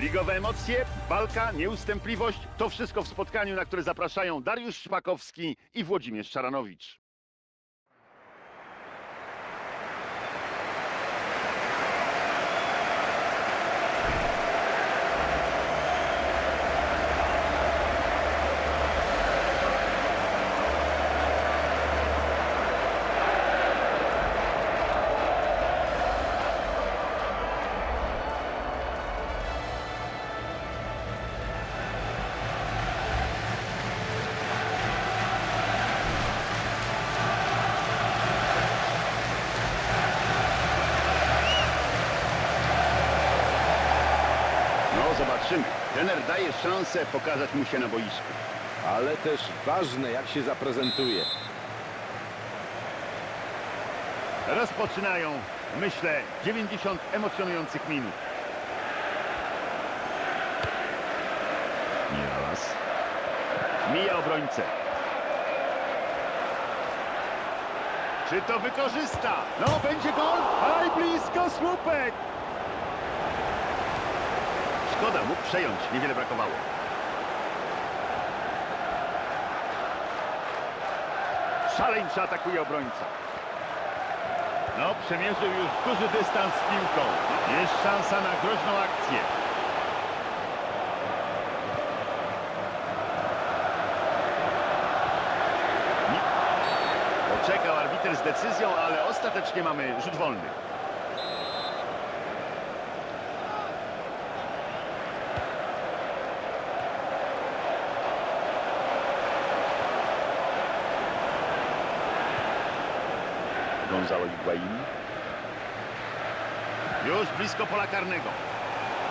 Ligowe emocje, walka, nieustępliwość to wszystko w spotkaniu, na które zapraszają Dariusz Szpakowski i Włodzimierz Czaranowicz. Zobaczymy. Trener daje szansę pokazać mu się na boisku. Ale też ważne, jak się zaprezentuje. Rozpoczynają, myślę, 90 emocjonujących minut. Mijalas. Mija obrońcę. Czy to wykorzysta? No, będzie gol! Aj, blisko, słupek! Szkoda, mógł przejąć, niewiele brakowało. Szaleńczo atakuje obrońca. No, przemierzył już duży dystans z piłką. Jest szansa na groźną akcję. Nie. Poczekał arbiter z decyzją, ale ostatecznie mamy rzut wolny. Gonzalo Higuain. Już blisko pola karnego.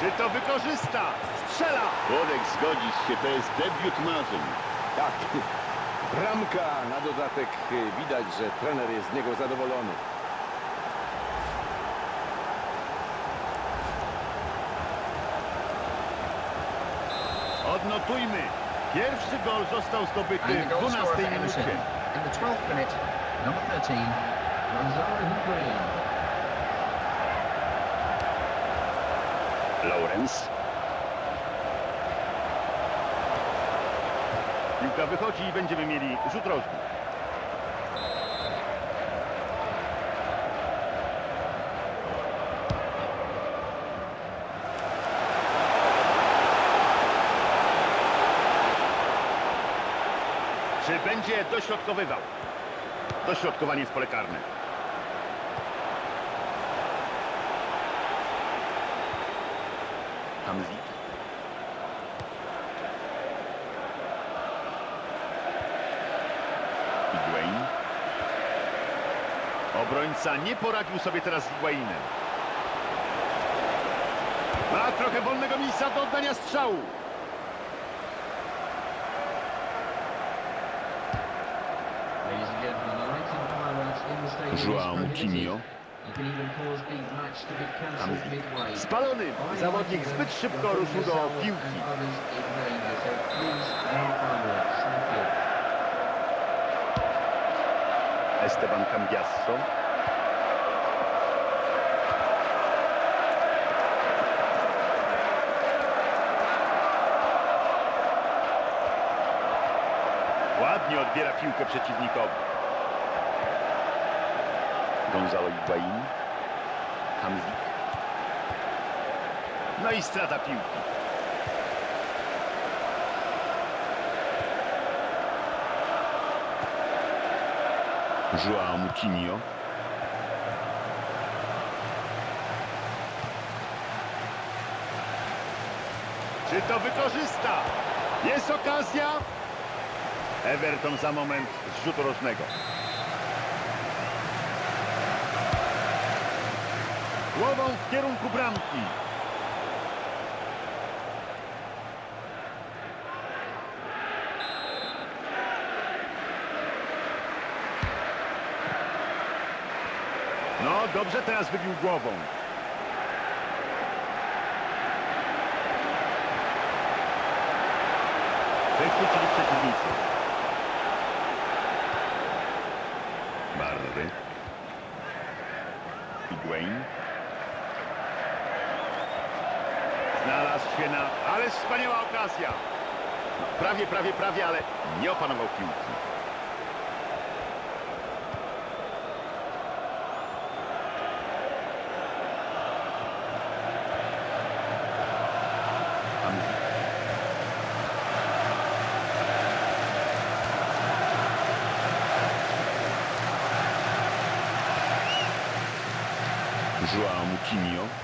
Czy to wykorzysta? Strzela! Włodek, zgodzisz się, to jest debiut marzeń. Tak, bramka na dodatek. Widać, że trener jest z niego zadowolony. Odnotujmy. Pierwszy gol został zdobyty w goal 12 scorer for Emerson. minucie. In the 12th minute, number 13, Gonzalo Higuain. Lawrence. Piłka wychodzi i będziemy mieli rzut rożny. Czy będzie dośrodkowywał? Dośrodkowanie w pole karne. Hamzik. Higuain. Obrońca nie poradził sobie teraz z Higuainem. Ma trochę wolnego miejsca do oddania strzału. João prohibited. Midway. Spalony. Zawodnik zbyt szybko ruszył do piłki. Esteban Cambiasso. Ładnie odbiera piłkę przeciwnikowi. Gonzalo Higuain. Hamzik. No i strata piłki. João Moutinho. Czy to wykorzysta? Jest okazja. Everton za moment z rzutu rożnego. Głową w kierunku bramki. No, dobrze teraz wybił głową. Wychwycili przeciwnicy. Barry. Higuain. Znalazł Ależ wspaniała okazja. Prawie, prawie, prawie, ale nie opanował piłki. Joao Moutinho.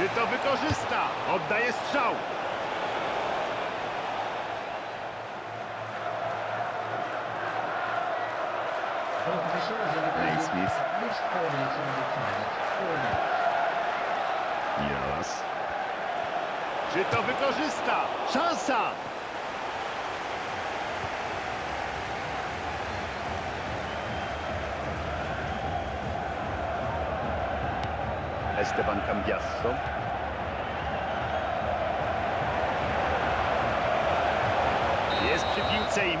Czy to wykorzysta? Oddaje strzał. Naismith. Jalas. Czy to wykorzysta? Szansa! Esteban Cambiasso. Jest przy piłce i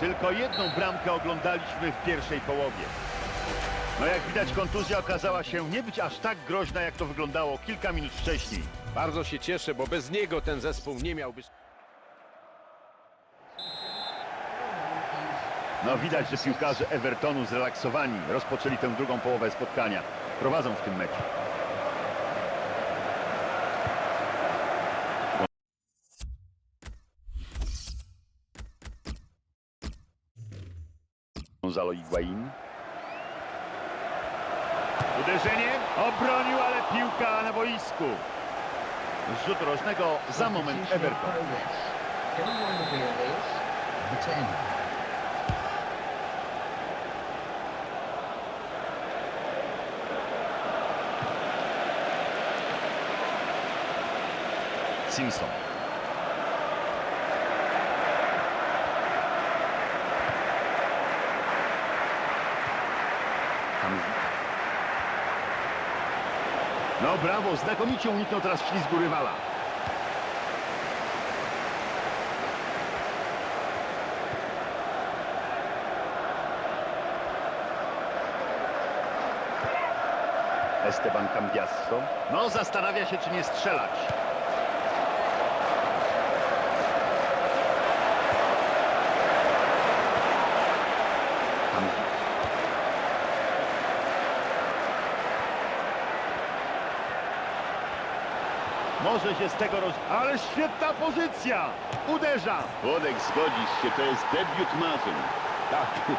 tylko jedną bramkę oglądaliśmy w pierwszej połowie. No jak widać kontuzja okazała się nie być aż tak groźna jak to wyglądało kilka minut wcześniej. Bardzo się cieszę, bo bez niego ten zespół nie miałby... No widać, że piłkarze Evertonu zrelaksowani rozpoczęli tę drugą połowę spotkania. Prowadzą w tym meczu. Gonzalo Higuain. Uderzenie, obronił, ale piłka na boisku. Z rzutu rożnego za moment Everton. progress. Can anyone reveal this? Number 10. Simpson. Hamzi. No brawo, znakomicie uniknął teraz ślizgu rywala. Esteban Cambiasso. No, zastanawia się, czy nie strzelać. Może się z tego roz... Ale świetna pozycja! Uderza! Włodek, zgodzisz się, to jest debiut marzeń. Tak,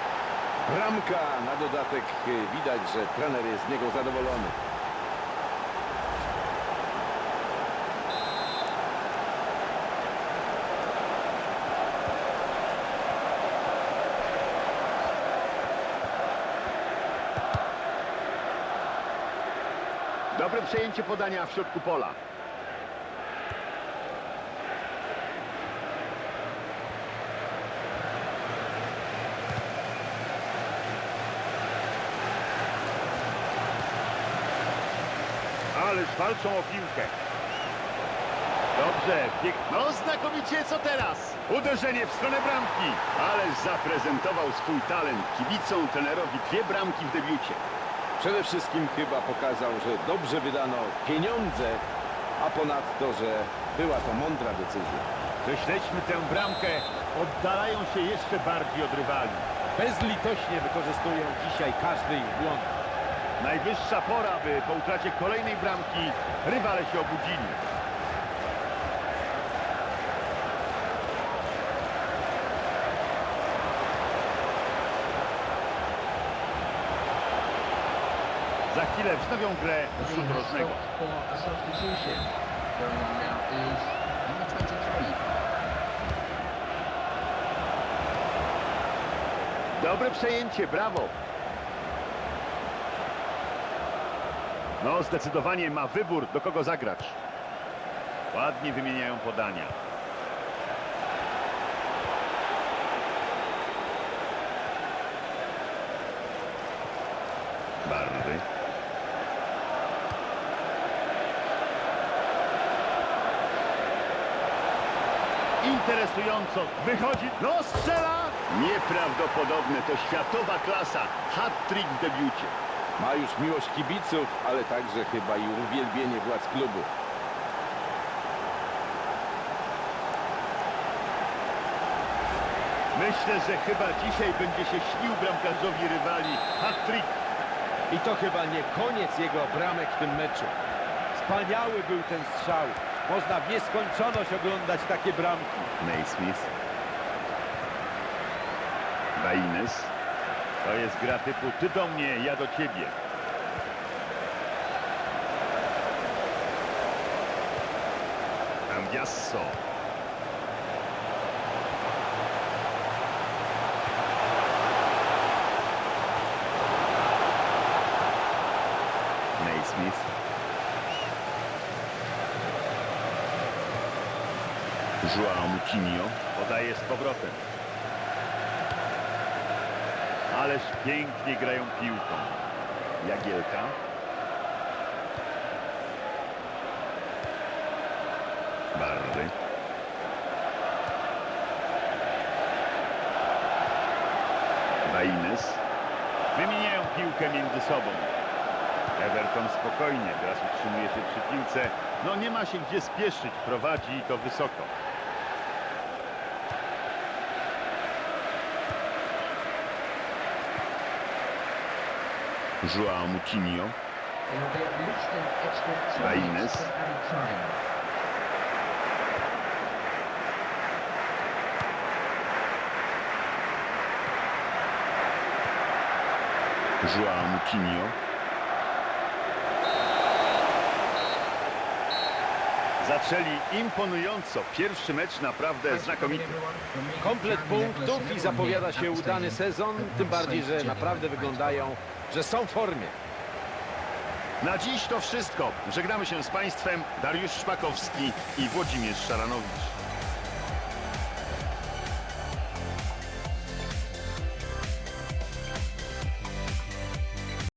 bramka na dodatek. Widać, że trener jest z niego zadowolony. Dobre przejęcie podania w środku pola. Ależ walczą o piłkę. Dobrze, piek... No znakomicie, co teraz? Uderzenie w stronę bramki. Ależ zaprezentował swój talent kibicom, trenerowi dwie bramki w debiucie. Przede wszystkim chyba pokazał, że dobrze wydano pieniądze, a ponadto, że była to mądra decyzja. To śledźmy tę bramkę. Oddalają się jeszcze bardziej od rywali. Bezlitośnie wykorzystują dzisiaj każdy ich błąd. Najwyższa pora, by po utracie kolejnej bramki rywale się obudzili. Za chwilę wznowią grę rzut game has rożnego. stopped No, zdecydowanie ma wybór, do kogo zagrać. Ładnie wymieniają podania. Barry. Interesująco wychodzi. No, strzela! Nieprawdopodobne, to światowa klasa. Hat-trick w debiucie. Ma już miłość kibiców, ale także chyba i uwielbienie władz klubu. Myślę, że chyba dzisiaj będzie się śnił bramkarzowi rywali hat-trick. I to chyba nie koniec jego bramek w tym meczu. Wspaniały był ten strzał. Można w nieskończoność oglądać takie bramki. Naismith. Baines. To jest gra typu ty do mnie, ja do ciebie. Ambiasso. Naismith. João Moutinho podaje z powrotem. Ależ pięknie grają piłką. Jagielka. Barry. Baines. Wymieniają piłkę między sobą. Everton spokojnie, teraz utrzymuje się przy piłce. No nie ma się gdzie spieszyć, prowadzi i to wysoko. Extra two Baines. João Moutinho. Zaczęli imponująco. Pierwszy mecz naprawdę znakomity. Komplet punktów i zapowiada się udany sezon, tym bardziej, że naprawdę wyglądają, że są w formie. Na dziś to wszystko. Żegnamy się z Państwem. Dariusz Szpakowski i Włodzimierz Szaranowicz.